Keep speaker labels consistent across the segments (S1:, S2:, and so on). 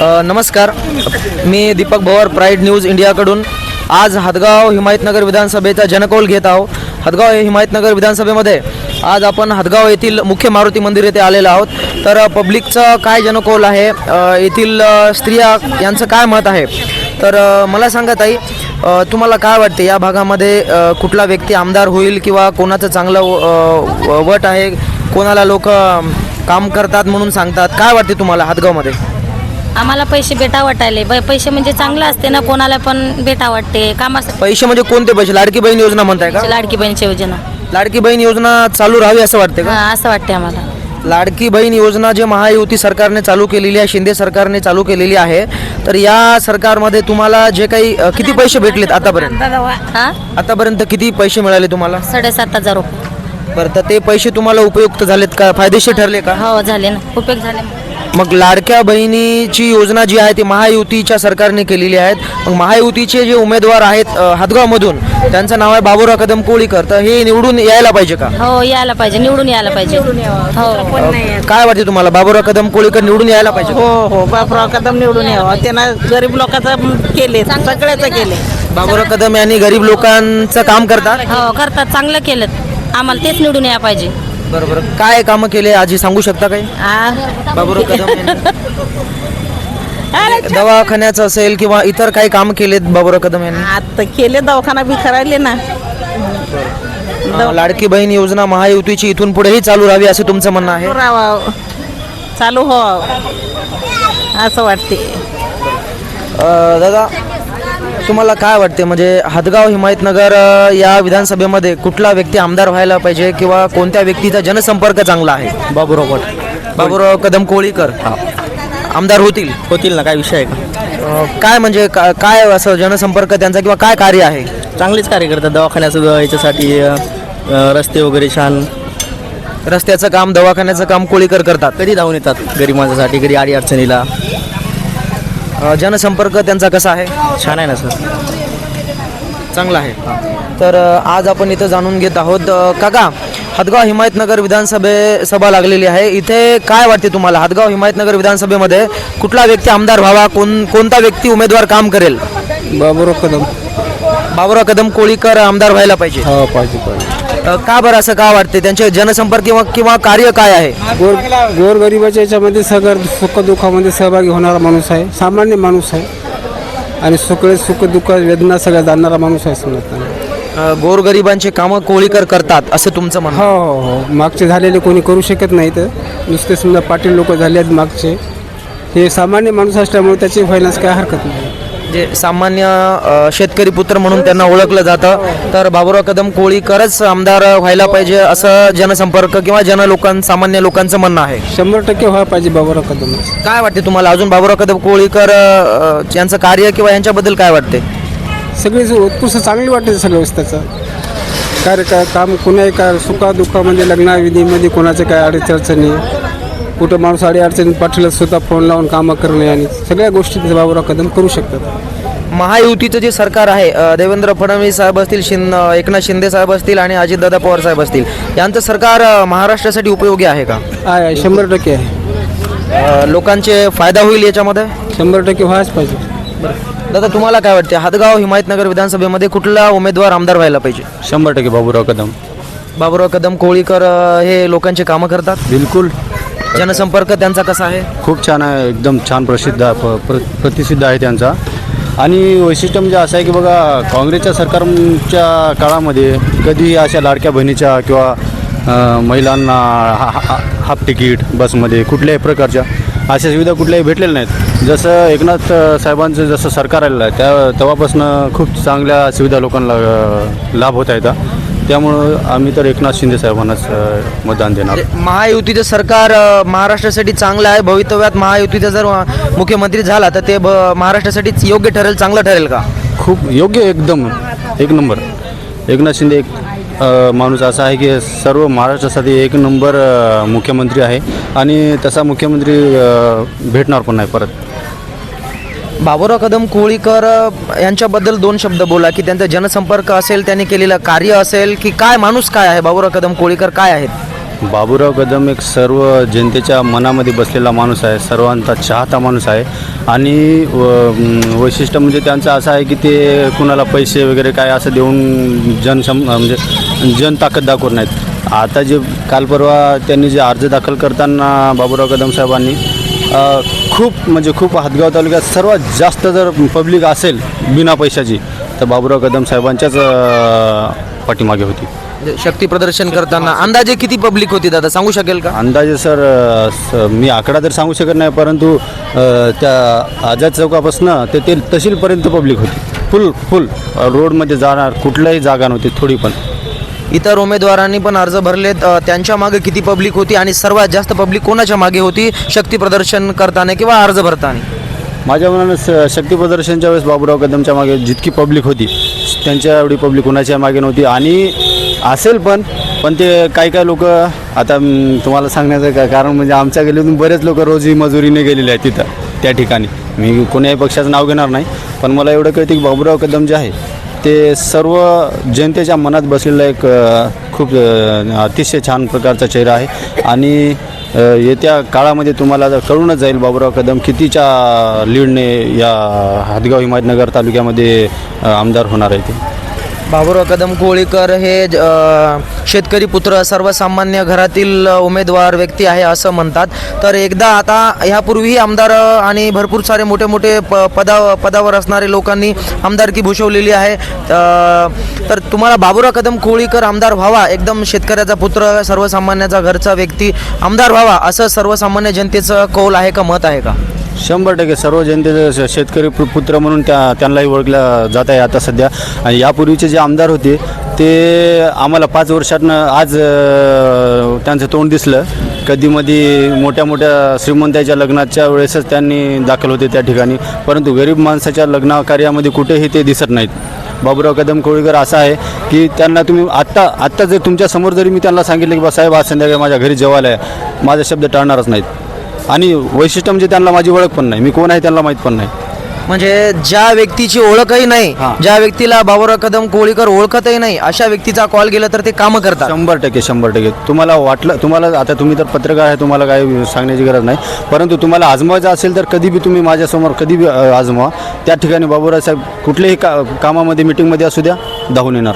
S1: नमस्कार. मी Deepak Bhavar pride news इंडियाकडून. आज हदगाव हिमायतनगर विधानसभेचा जनकौल घेत आहोत. हदगाव हे हिमायतनगर विधानसभेमध्ये आज आपण हदगाव येथील मुख्य मारुती मंदिर येथे आलेलो आहोत. तर पब्लिकचं काय जनकौल आहे? येथील स्त्रिया यांचं काय मत आहे? तर मला सांगा ताई तुम्हाला काय वाटते? या भागामध्ये कुठला व्यक्ती आमदार होईल किंवा कोणाचं चांगलं व- वट आहे? कोणाला लोक काम करतात म्हणून सांगतात? काय वाटते तुम्हाला हदगावमध्ये?
S2: आम्हाला पैसे भेटा वाटायले. बै- पैसे म्हणजे चांगलं असते ना कोणाला पण भेटा वाटते. कामासाठी.
S1: पैसे म्हणजे कोणते पैसे? लाडकी बहीण योजना म्हणताय का?
S2: लाडकी बहिणीची योजना.
S1: लाडकी बहीण योजना चालू राहावी असं वाटते का?
S2: हा असं वाटते आम्हाला.
S1: लाडकी बहीण योजना जे महायुती सरकारने चालू केलेली आहे शिंदे सरकारने चालू केलेली आहे तर या सरकारमध्ये तुम्हाला जे काही अ, किती पैसे भेटलेत आतापर्यंत?
S2: हा?
S1: आतापर्यंत किती पैसे मिळाले तुम्हाला?
S2: साडेसात हजार रुपये.
S1: बरं तर ते पैसे तुम्हाला उपयुक्त झालेत का? फायदेशीर ठरले का?
S2: हो झाले ना. उपयोग झाले
S1: मग लाडक्या बहिणीची योजना जी आहे ती महायुतीच्या सरकारने केलेली आहेत मग महायुतीचे जे उमेदवार आहेत हदगावमधून त्यांचं नाव आहे बाबुराव कदम कोळीकर तर हे निवडून यायला पाहिजे का?
S2: हो यायला पाहिजे. निवडून यायला पाहिजे. हो.
S1: काय वाटते तुम्हाला? बाबुराव कदम कोळीकर निवडून यायला पाहिजे
S3: हो हो. बापराव कदम निवडून यावं. त्यानं गरीब लोकांचं केले सगळ्याचं केले.
S1: बाबुराव कदम यांनी गरीब लोकांचं काम करतात?
S2: हो करतात. चांगलं केलं. आम्हाला तेच निवडून यायला पाहिजे.
S1: बरोबर. काय कामं केले आजी? सांगू शकता काही? बाबुराव कदम यांनी.
S3: अरे,
S1: दवाखान्याचं असेल किंवा इतर काही काम केलेत बाबुराव कदम यांनी?
S3: आता केले दवाखाना बी करायले ना.
S1: अ, लाडकी बहीण योजना महायुतीची इथून पुढेही चालू राहावी असं तुमचं म्हणणं आहे?
S3: राहावं. चालू हो. असं वाटते.
S1: अ, दादा तुम्हाला काय वाटते? म्हणजे हदगाव हिमायतनगर या विधानसभेमध्ये कुठला व्यक्ती आमदार व्हायला पाहिजे किंवा कोणत्या व्यक्तीचा जनसंपर्क चांगला आहे?
S4: बाबूराव भट
S1: बाबुराव कदम कोळीकर आमदार होतील?
S4: होतील ना काय विषय आहे का?
S1: काय म्हणजे का- काय असं जनसंपर्क त्यांचा किंवा काय कार्य आहे?
S4: चांगलेच कार्य करतात दवाखान्याचं याच्यासाठी अ, अ, रस्ते वगैरे छान.
S1: रस्त्याचं काम दवाखान्याचं काम कोळीकर करतात.
S4: कधी धावून येतात गरीब माणसासाठी कधी आडी अडचणीला?
S1: अ, जनसंपर्क त्यांचा कसा आहे?
S4: छान आहे ना सर.
S1: चांगला आहे. तर अ, आज आपण इथं जाणून घेत आहोत अ, काका हदगाव हिमायतनगर विधानसभे सभा लागलेली आहे. इथे काय वाटते तुम्हाला? हदगाव हिमायतनगर विधानसभेमध्ये कुठला व्यक्ती आमदार व्हावा? कोण कोणता व्यक्ती उमेदवार काम करेल?
S5: बाबूराव कदम.
S1: बाबुराव कदम कोळीकर आमदार व्हायला पाहिजे.
S5: हा पाहिजे पाहिजे.
S1: अ, का बरं असं का वाटते त्यांचे जनसंपर्क किंवा किंवा कार्य काय आहे?
S5: गोर गोरगरिबाच्या याच्यामध्ये सगळं सुखदुःखामध्ये सहभागी होणारा माणूस आहे. सामान्य माणूस आहे. आणि सगळे सुखदुःख वेदना सगळ्या जाणणारा माणूस आहे समजताना
S1: अ, गोरगरिबांचे कामं कोळीकर करतात असं तुमचं म्हणणं
S5: हो हो हो. मागचे झालेले कोणी करू शकत नाही तर नुसते समजा पाटील लोक झाले आहेत मागचे. हे सामान्य माणूस असल्यामुळे त्याची व्हायलाच काय हरकत नाही.
S1: जे सामान्य शेतकरी पुत्र म्हणून त्यांना ओळखलं जातं. तर बाबुराव कदम कोळीकरच आमदार व्हायला पाहिजे असं जनसंपर्क किंवा जन लोकां सामान्य लोकांचं म्हणणं आहे.
S5: शंभर टक्के व्हायला पाहिजे बाबूराव कदम.
S1: काय वाटते तुम्हाला? अजून बाबुराव कदम कोळीकर यांचं कार्य किंवा यांच्याबद्दल काय वाटते?
S5: सगळी उत्कृष्ट चांगली वाटते सगळं त्याचं कार्य काम कुणाही का सुखादुःखामध्ये लग्नाविधीमध्ये कोणाचं काय अडचणी कुठं माणूस अडी अडचणी पाठवलं स्वतः फोन लावून कामं करणे आणि सगळ्या गोष्टी ते बाबूराव कदम करू शकतात.
S1: महायुतीचं जे सरकार आहे अ, देवेंद्र फडणवीस साहेब असतील शिंद एकनाथ शिंदे साहेब असतील आणि अजितदादा पवार साहेब असतील यांचं सरकार अ, महाराष्ट्रासाठी उपयोगी आहे का?
S5: आहे आहे, शंभर टक्के आहे.
S1: अ, लोकांचे फायदा होईल याच्यामध्ये?
S5: शंभर टक्के व्हायच पाहिजे.
S1: दादा तुम्हाला काय वाटते हदगाव हिमायतनगर विधानसभेमध्ये कुठला उमेदवार आमदार व्हायला पाहिजे?
S6: शंभर टक्के बाबूराव कदम.
S1: बाबुराव कदम कोळीकर अ, हे लोकांचे कामं करतात?
S6: बिलकुल.
S1: जनसंपर्क त्यांचा कसा आहे?
S6: खूप छान आहे एकदम छान प्रसिद्ध प- प्र प्रतिसिद्ध आहे त्यांचा. आणि वैशिष्ट्य म्हणजे असं आहे की बघा काँग्रेसच्या सरकारच्या काळामध्ये कधी अशा लाडक्या बहिणीच्या किंवा महिलांना हा- हा- हाफ तिकीट बसमध्ये कुठल्याही प्रकारच्या अशा सुविधा कुठल्याही भेटलेल्या नाहीत. जसं एकनाथ साहेबांचं जसं सरकार आलेलं आहे त्या तेव्हापासून खूप चांगल्या सुविधा लोकांना लाभ होत आहेत त्यामुळं आम्ही तर एकनाथ शिंदे साहेबांनाच अ, मतदान देणार.
S1: महायुतीचं सरकार अ, महाराष्ट्रासाठी चांगलं आहे. भवितव्यात महायुतीचा जर अ, मुख्यमंत्री झाला तर ते ब- महाराष्ट्रासाठी योग्य ठरेल चांगलं ठरेल का?
S6: खूप योग्य एकदम. एक नंबर. एकनाथ शिंदे एक अ, माणूस असा आहे की सर्व महाराष्ट्रासाठी एक नंबर अ, मुख्यमंत्री आहे. आणि तसा मुख्यमंत्री अ, भेटणार पण नाही परत.
S1: बाबुराव कदम कोळीकर यांच्याबद्दल दोन शब्द बोला की त्यांचा जनसंपर्क असेल त्यांनी केलेलं कार्य असेल की काय माणूस काय आहे? बाबुराव कदम कोळीकर काय आहेत?
S6: बाबूराव कदम एक सर्व जनतेच्या मनामध्ये बसलेला माणूस आहे सर्वांचा चाहता माणूस आहे. आणि व- वैशिष्ट्य म्हणजे त्यांचं असं आहे की ते कुणाला पैसे वगैरे काय असं देऊन जनसम म्हणजे जनताकद दाखवत नाहीत. आता जे काल परवा त्यांनी जे अर्ज दाखल करताना बाबूराव कदम साहेबांनी खूप म्हणजे खूप हातगाव तालुक्यात सर्वात जास्त जर पब्लिक असेल बिना पैशाची तर बाबूराव कदम साहेबांच्याच पाठीमागे होती.
S1: म्हणजे शक्ती प्रदर्शन करताना अंदाजे किती पब्लिक होती दादा? सांगू शकेल का?
S6: अंदाजे सर स- मी आकडा तर सांगू शकत नाही परंतु अ, त्या आझाद चौकापासून ते ते तहसीलपर्यंत पब्लिक होती. फुल फुल रोडमध्ये जाणार कुठल्याही जागा नव्हती थोडी पण.
S1: इतर उमेदवारांनी पण अर्ज भरलेत. त्यांच्या मागे किती पब्लिक होती आणि सर्वात जास्त पब्लिक कोणाच्या मागे होती? शक्ती प्रदर्शन करताना किंवा अर्ज भरताना?
S6: माझ्या मनानं स- शक्ती प्रदर्शनच्या वेळेस बाबूराव कदमच्या मागे जितकी पब्लिक होती त्यांच्या एवढी पब्लिक कोणाच्या मागे नव्हती. आणि असेल पण पण ते काही काही लोक आता तुम्हाला सांगण्याचं का कारण म्हणजे आमच्या गल्लीतून बरेच लोक रोजी मजुरीने गेलेले आहेत तिथं त्या ठिकाणी. मी कोण्याही पक्षाचं नाव घेणार नाही पण मला एवढं कळतं की बाबूराव कदम जे आहे ते सर्व जनतेच्या मनात बसलेला एक खूप अतिशय छान प्रकारचा चेहरा आहे. आणि येत्या काळामध्ये तुम्हाला कळूनच जाईल बाबूराव कदम कितीच्या लीडने या हातगाव हिमायतनगर तालुक्यामध्ये आमदार होणार आहे ते.
S1: बाबुराव कदम कोळीकर हे शेतकरी पुत्र सर्वसामान्य घरातील उमेदवार व्यक्ती आहे असं म्हणतात. तर एकदा आता ह्यापूर्वीही आमदार आणि भरपूर सारे मोठे मोठे प पदा पदावर असणारे लोकांनी आमदारकी भूषवलेली आहे. तर तुम्हाला बाबुराव कदम कोळीकर आमदार व्हावा एकदम शेतकऱ्याचा पुत्र सर्वसामान्याचा घरचा व्यक्ती आमदार व्हावा असं सर्वसामान्य जनतेचं कौल आहे का मत आहे का?
S6: शंभर टक्के सर्व जनतेचं शेतकरी पु- पुत्र म्हणून त्या त्यांनाही ओळखलं जात आहे आता सध्या. आणि यापूर्वीचे जे आमदार होते ते आम्हाला पाच वर्षातनं आज त्यांचं तोंड दिसलं. कधीमध्ये मोठ्या मोठ्या श्रीमंताच्या लग्नाच्या वेळेसच त्यांनी दाखल होते त्या ठिकाणी. परंतु गरीब माणसाच्या लग्न कार्यामध्ये कुठेही ते दिसत नाहीत. बाबूराव कदम कोळीकर असा आहे की त्यांना तुम्ही आत्ता आत्ता जर तुमच्यासमोर जरी मी त्यांना सांगितलं की बा साहेब आज संध्याकाळी माझ्या घरी जेवायला आहे माझा शब्द टाळणारच नाहीत. आणि वैशिष्ट्य म्हणजे त्यांना माझी ओळख पण नाही. मी कोण आहे त्यांना माहीत पण नाही.
S1: म्हणजे ज्या व्यक्तीची ओळखही नाही
S6: हां.
S1: ज्या व्यक्तीला बाबुराव कदम कोळीकर ओळखतही नाही अशा व्यक्तीचा कॉल गेला तर ते कामं करतात.
S6: शंभर टक्के शंभर टक्के. तुम्हाला वाटलं तुम्हाला आता तुम्ही तर पत्रकार आहे तुम्हाला काही सांगण्याची गरज नाही. परंतु तुम्हाला आजमावायचं असेल तर कधी बी तुम्ही माझ्यासमोर कधी बी अ, आजमावा. त्या ठिकाणी बाबूराव साहेब कुठल्याही का कामामध्ये मिटिंगमध्ये असू द्या धावून येणार.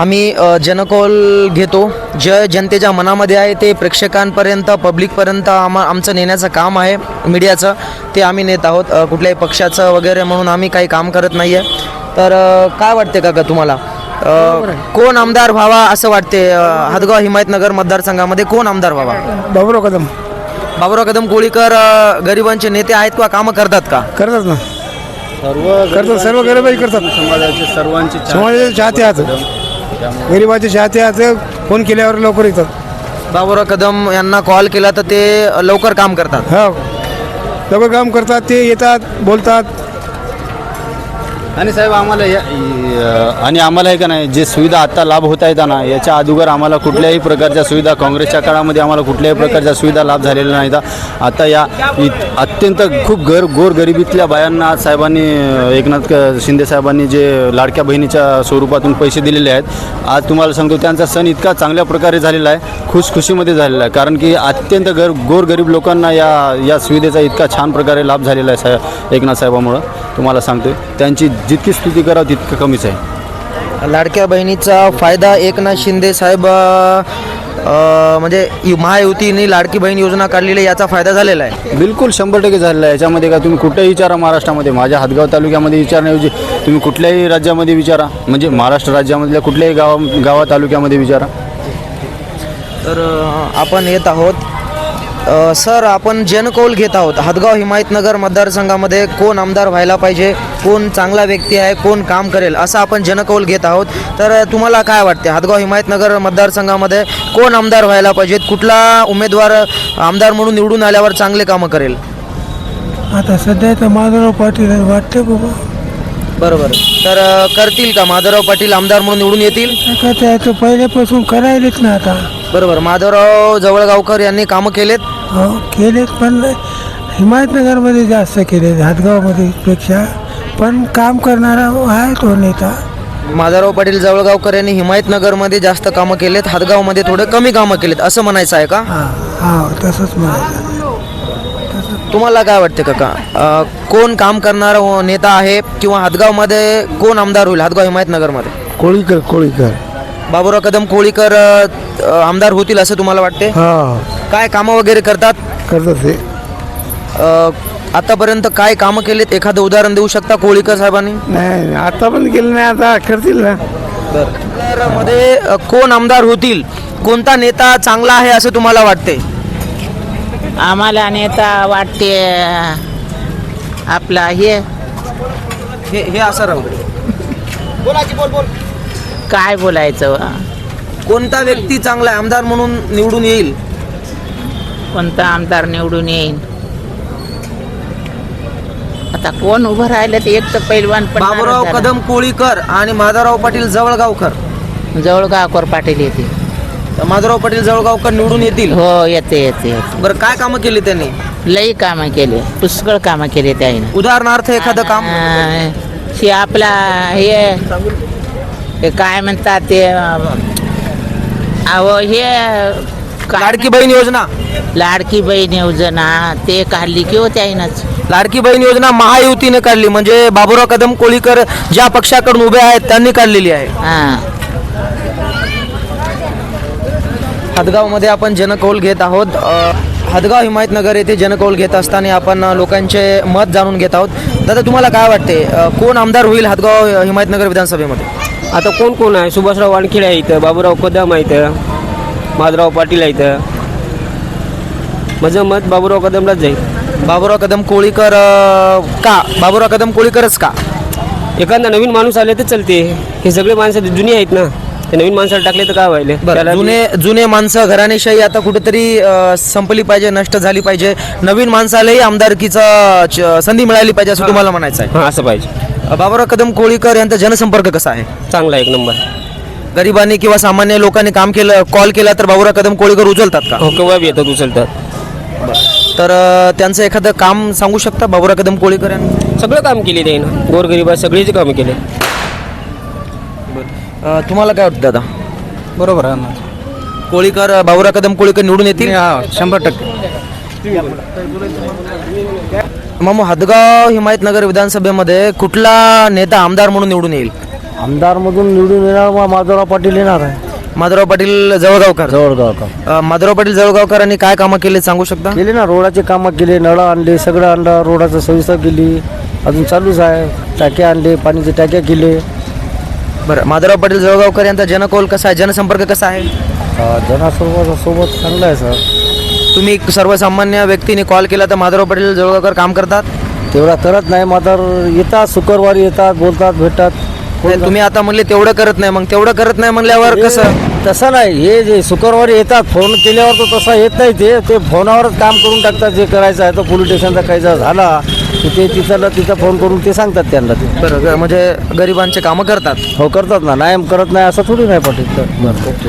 S1: आम्ही जनकौल घेतो. जे जनतेच्या मनामध्ये आहे ते प्रेक्षकांपर्यंत पब्लिकपर्यंत आम्हा आमचं नेण्याचं काम आहे मीडियाचं. ते आम्ही नेत आहोत. कुठल्याही पक्षाचं वगैरे म्हणून आम्ही काही काम करत नाही आहे तर काय वाटते काका तुम्हाला? कोण आमदार व्हावा असं वाटते? हदगाव हिमायतनगर मतदारसंघामध्ये कोण आमदार व्हावा?
S5: बाबूराव कदम.
S1: बाबुराव कदम कोळीकर गरिबांचे नेते आहेत किंवा कामं करतात का?
S5: करतात ना.
S6: सर्व
S5: करतात सर्व गरीबाई करतात.
S6: समाजाचे सर्वांची
S5: समाजाचे चाहते आहेत. गरिबाचे चाहते आहेत फोन केल्यावर लवकर येतात.
S1: बाबुराव कदम यांना कॉल केला तर ते लवकर काम करतात.
S5: हा. लवकर काम करतात ते येतात बोलतात.
S6: आणि साहेब आम्हाला या आणि आम्हाला हे का नाही जे सुविधा आता लाभ होत आहेत ना याच्या अगोदर आम्हाला कुठल्याही प्रकारच्या सुविधा काँग्रेसच्या काळामध्ये आम्हाला कुठल्याही प्रकारच्या सुविधा लाभ झालेल्या नाहीत. आता या इत- अत्यंत खूप घर गोर गरिबीतल्या बायांना आज साहेबांनी एकनाथ शिंदे साहेबांनी जे लाडक्या बहिणीच्या स्वरूपातून पैसे दिलेले आहेत आज तुम्हाला सांगतो त्यांचा सण इतका चांगल्या प्रकारे झालेला आहे खुशखुशीमध्ये झालेला आहे कारण की अत्यंत गर गोर गरीब लोकांना या या सुविधेचा इतका छान प्रकारे लाभ झालेला आहे साहेब एकनाथ साहेबामुळं. तुम्हाला सांगतो त्यांची जितकी स्तुती करावं तितकं कमीच आहे.
S1: लाडक्या बहिणीचा फायदा एकनाथ शिंदे साहेब म्हणजे महायुतीने लाडकी बहीण योजना काढलेली आहे, याचा फायदा झालेला आहे.
S6: बिलकुल शंभर टक्के झालेलं आहे. याच्यामध्ये का तुम्ही कुठेही विचारा महाराष्ट्रामध्ये. माझ्या हातगाव तालुक्यामध्ये विचारण्याऐवजी तुम्ही कुठल्याही राज्यामध्ये विचारा. म्हणजे महाराष्ट्र राज्यामधल्या कुठल्याही गावा गावा तालुक्यामध्ये विचारा.
S1: तर आपण येत आहोत अ, सर आपण जनकौल घेत आहोत. हातगाव हिमायतनगर मतदारसंघामध्ये कोण आमदार व्हायला पाहिजे कोण चांगला व्यक्ती आहे कोण काम करेल असं आपण जनकौल घेत आहोत. तर अ, तुम्हाला काय वाटते? हातगाव हिमायतनगर मतदारसंघामध्ये कोण आमदार व्हायला पाहिजेत? कुठला उमेदवार आमदार म्हणून निवडून आल्यावर चांगले कामं करेल?
S7: आता सध्या तर माधवराव पाटील आहे. वाटते बाबा
S1: बरोबर. तर अ, करतील का? माधवराव पाटील आमदार म्हणून निवडून येतील?
S7: त्याचं पहिल्यापासून करायलेच ना आता.
S1: बरोबर. माधवराव जवळगावकर यांनी कामं केलेत?
S7: हो केलेत पण हिमायतनगरमध्ये जास्त केले हातगावमध्ये पेक्षा. पण काम करणारा आहे तो नेता.
S1: माधवराव पाटील जवळगावकर यांनी हिमायतनगरमध्ये जास्त कामं केलेत हातगावमध्ये थोडे कमी कामं केलेत असं म्हणायचं आहे का?
S7: हां हां तसंच म्हणायचं
S1: तुम्हाला काय वाटते काका? अ, कोण काम करणारा नेता आहे किंवा हातगावमध्ये कोण आमदार होईल हातगाव हिमायतनगरमध्ये?
S7: कोळीकर कोळीकर.
S1: बाबुराव कदम कोळीकर अ, आमदार होतील असं तुम्हाला वाटते
S7: हां.
S1: काय कामं वगैरे करतात?
S7: करतात ते.
S1: अ, आतापर्यंत काय कामं केलेत? एखादं उदाहरण देऊ शकता कोळीकर साहेबांनी?
S7: नाही आता पण केलं नाही आता करतील ना.
S1: मध्ये अ, कोण आमदार होतील? कोणता नेता चांगला आहे असं तुम्हाला वाटते
S3: आम्हाला नेता वाटते आपला हे.
S1: हे हे असं राहू दे.
S3: काय बोलायचं?
S1: कोणता व्यक्ती चांगला आमदार म्हणून निवडून येईल?
S3: कोणता आमदार निवडून येईल? आता कोण उभं राहिलं ते एक तर पैलवान
S1: बाबुराव
S3: झाला.
S1: कदम कोळीकर आणि माधवराव पाटील जवळगावकर.
S3: जवळगावकर पाटील येते
S1: माधवराव पाटील जवळगावकर निवडून येतील?
S3: हो येते येते येते.
S1: बरं काय कामं केली त्यांनी?
S3: लई कामं केले. पुष्कळ कामं केले त्याने.
S1: उदाहरणार्थ एखादं काम?
S3: हे आपला हे हे काय म्हणतात ते अहो हे काय
S1: लाडकी बहीण योजना.
S3: लाडकी बहीण योजना ते काढली की हो त्याईनच.
S1: लाडकी बहीण योजना महायुतीने काढली. म्हणजे बाबुराव कदम कोळीकर ज्या पक्षाकडून उभे आहेत त्यांनी काढलेली आहे.
S3: हां.
S1: हदगावमध्ये आपण जनकौल घेत आहोत. अ, हदगाव हिमायतनगर येथे जनकौल घेत असताना आपण अ, लोकांचे मत जाणून घेत आहोत. दादा तुम्हाला काय वाटते? अ, कोण आमदार होईल हदगाव हिमायतनगर विधानसभेमध्ये?
S8: आता कोण कोण आहे? सुभाषराव वानखेडे आहे इथं बाबूराव कदम आहे इथं माधवराव पाटील आहे इथं. माझं मत बाबूराव कदमलाच जाईल.
S1: बाबुराव कदम कोळीकर अ, का? बाबुराव कदम कोळीकरच का?
S8: एखादा नवीन माणूस आले तर चलते. हे सगळे माणसं जुनी आहेत ना. ते नवीन माणसाला टाकले तर काय व्हायले?
S1: बरं
S8: त्याला
S1: जुने जुने माणसं घराणेशाही आता कुठेतरी अ, संपली पाहिजे नष्ट झाली पाहिजे. नवीन माणसालाही आमदारकीचा च- संधी मिळाली पाहिजे असं तुम्हाला म्हणायचं आहे.
S8: हां असं पाहिजे.
S1: बाबुराव कदम कोळीकर यांचा जनसंपर्क कसा आहे?
S8: चांगला एक नंबर.
S1: गरिबांनी किंवा सामान्य लोकांनी काम केलं कॉल केला तर बाबुराव कदम कोळीकर उचलतात का?
S8: हो केव्हा बी येतात उचलतात.
S1: तर अ, त्यांचं एखादं काम सांगू शकता बाबुराव कदम कोळीकर यांनी?
S8: सगळं काम केले त्यानं. गोरगरिबा सगळेच कामं केले.
S1: अ, तुम्हाला काय वाटतं दादा?
S5: बरोबर आहे ना.
S1: कोळीकर अ, बाबुराव कदम कोळीकर निवडून येतील?
S5: शंभर टक्के.
S1: मग हदगाव हिमायतनगर विधानसभेमध्ये कुठला नेता आमदार म्हणून निवडून येईल?
S4: आमदारमधून निवडून येणार माधवराव पाटील येणार आहे.
S1: माधवराव पाटील जवळगावकर.
S4: जवळगावकर.
S1: अ, माधवराव पाटील जवळगावकरांनी काय कामं केले सांगू शकता?
S4: केले ना रोडाचे कामं केले नळं आणले सगळं आणलं रोडाचं सोयीसर केली अजून चालूच आहे. टाक्या आणले पाण्याचे टाक्या केले.
S1: बरं माधवराव पाटील जवळगावकर यांचा जनकौल कसा आहे? जनसंपर्क कसा आहे?
S4: जनासोबत सोबत चांगलं आहे सर.
S1: तुम्ही सर्वसामान्य व्यक्तीने कॉल केला तर माधवराव पाटील जवळगावकर काम करतात?
S4: तेवढा करत नाही. मात्र येतात शुक्रवारी येतात बोलतात भेटतात.
S1: नाही, तुम्ही आता म्हणले तेवढं करत नाही. मग तेवढं करत नाही म्हणल्यावर कसं?
S4: तसं नाही. हे जे शुक्रवारी येतात फोन केल्यावर तो तसा येत नाही ते. ते फोनावरच काम करून टाकतात. जे करायचं आहे तो पोलीस स्टेशनचा काही जर झाला की ते तिथं तिथं फोन करून ते सांगतात त्यांना ते.
S1: बरं म्हणजे गरिबांचे कामं करतात.
S4: हो करतात ना. नाही करत नाही असं थोडी नाही पाटील तर. बरं